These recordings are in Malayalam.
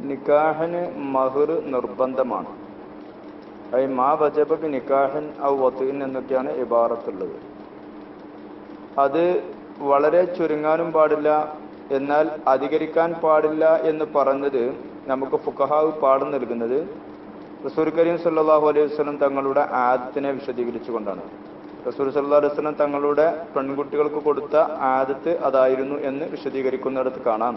നിക്കാഹിന് മഹർ നിർബന്ധമാണ്. ഐ മാ വജബക്ക് നിക്കാഹൻ ഔ വത്തുവിൻ എന്നൊക്കെയാണ് ഇബാറത്തുള്ളത്. അത് വളരെ ചുരുങ്ങാനും പാടില്ല എന്നാൽ അധികരിക്കാൻ പാടില്ല എന്ന് പറഞ്ഞത് നമുക്ക് ഫുഖഹാവ് പാഠം നൽകുന്നത് റസൂർ കരീം സല്ലാഹു അലൈഹി വസ്ലം തങ്ങളുടെ ആദത്തിനെ വിശദീകരിച്ചുകൊണ്ടാണ്. റസൂർ സല്ലാ അലൈഹി വസ്ലം തങ്ങളുടെ പെൺകുട്ടികൾക്ക് കൊടുത്ത ആദത്ത് അതായിരുന്നു എന്ന് വിശദീകരിക്കുന്നിടത്ത് കാണാം.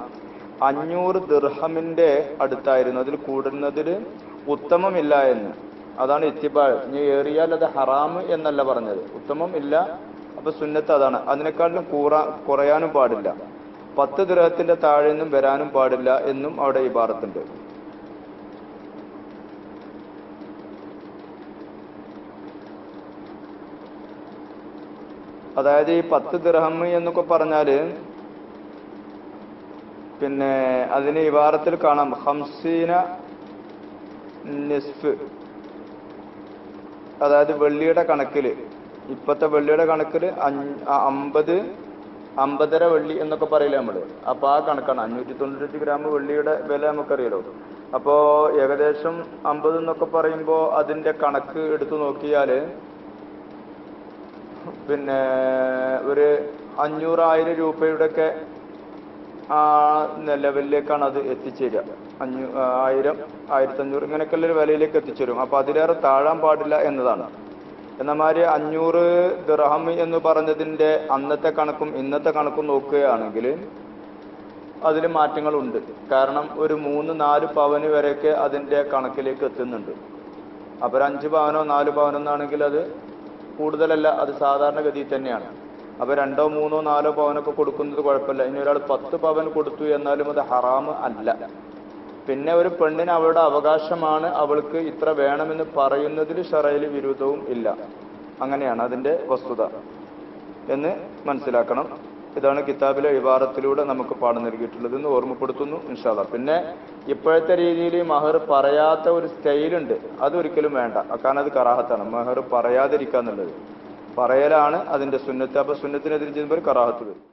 അഞ്ഞൂറ് ദിർഹമിന്റെ അടുത്തായിരുന്നു. അതിൽ കൂടുന്നതിൽ ഉത്തമമില്ല എന്ന്. അതാണ് ഇത്തിബാൾ ഇനി ഏറിയാൽ അത് ഹറാം എന്നല്ല പറഞ്ഞത്. ഉത്തമം ഇല്ല അപ്പൊ സുന്നത്ത് അതാണ്. അതിനേക്കാളും കൂറ കുറയാനും പാടില്ല. പത്ത് ഗ്രഹത്തിന്റെ താഴെ നിന്നും വരാനും പാടില്ല എന്നും അവിടെ ഇബാറത്തുണ്ട്. അതായത് ഈ പത്ത് ദിർഹം എന്നൊക്കെ പറഞ്ഞാൽ പിന്നെ അതിന് ഇബാറത്തിൽ കാണാം ഹംസീന നിസ്ഫ്. അതായത് വെള്ളിയുടെ കണക്കിൽ. ഇപ്പത്തെ വെള്ളിയുടെ കണക്കിൽ അമ്പത് അമ്പതര വെള്ളി എന്നൊക്കെ പറയില്ല നമ്മൾ അപ്പോൾ ആ കണക്കാണ്. അഞ്ഞൂറ്റി തൊണ്ണൂറ്റി ഗ്രാം വെള്ളിയുടെ വില നമുക്കറിയാലോ. അപ്പോൾ ഏകദേശം അമ്പത് എന്നൊക്കെ പറയുമ്പോൾ അതിന്റെ കണക്ക് എടുത്തു നോക്കിയാൽ പിന്നെ ഒരു അഞ്ഞൂറായിരം രൂപയുടെ ഒക്കെ ആ ലെവലിലേക്കാണ് അത് എത്തിച്ചേരുക. അഞ്ഞൂ ആയിരം ആയിരത്തി അഞ്ഞൂറ് ഇങ്ങനെയൊക്കെയുള്ള ഒരു വിലയിലേക്ക് എത്തിച്ചേരും. അപ്പൊ അതിലേറെ താഴാൻ പാടില്ല എന്നതാണ്. എന്നമാതിരി അഞ്ഞൂറ് ദിർഹം എന്ന് പറഞ്ഞതിന്റെ അന്നത്തെ കണക്കും ഇന്നത്തെ കണക്കും നോക്കുകയാണെങ്കിൽ അതിൽ മാറ്റങ്ങളുണ്ട്. കാരണം ഒരു മൂന്ന് നാല് പവന് വരെയൊക്കെ അതിന്റെ കണക്കിലേക്ക് എത്തുന്നുണ്ട്. അപ്പൊ ഒരു അഞ്ച് പവനോ നാല് പവനോ എന്നാണെങ്കിൽ അത് കൂടുതലല്ല അത് സാധാരണഗതിയിൽ തന്നെയാണ്. അപ്പൊ രണ്ടോ മൂന്നോ നാലോ പവനൊക്കെ കൊടുക്കുന്നത് കുഴപ്പമില്ല. ഇനി ഒരാൾ പത്ത് പവൻ കൊടുത്തു എന്നാലും അത് ഹറാമ് അല്ല. പിന്നെ ഒരു പെണ്ണിന് അവളുടെ അവകാശമാണ് അവൾക്ക് ഇത്ര വേണമെന്ന് പറയുന്നതിൽ ഷറയിൽ വിരുദ്ധവും ഇല്ല. അങ്ങനെയാണ് അതിന്റെ വസ്തുത എന്ന് മനസ്സിലാക്കണം. ഇതാണ് കിതാബിലെ വിവാദത്തിലൂടെ നമുക്ക് പാഠം നൽകിയിട്ടുള്ളത് എന്ന് ഓർമ്മപ്പെടുത്തുന്നു ഇൻഷാല്ല പിന്നെ ഇപ്പോഴത്തെ രീതിയിൽ മഹർ പറയാത്ത ഒരു സ്റ്റൈലുണ്ട്. അതൊരിക്കലും വേണ്ട. കാരണം അത് കറാഹത്താണ്. മഹർ പറയാതിരിക്കുക എന്നുള്ളത്. പറയലാണ് അതിന്റെ സുന്നത്ത്. അപ്പൊ സുന്നത്തിനെതിരെ ചെയ്യുമ്പോൾ കറാഹത്ത് വരും.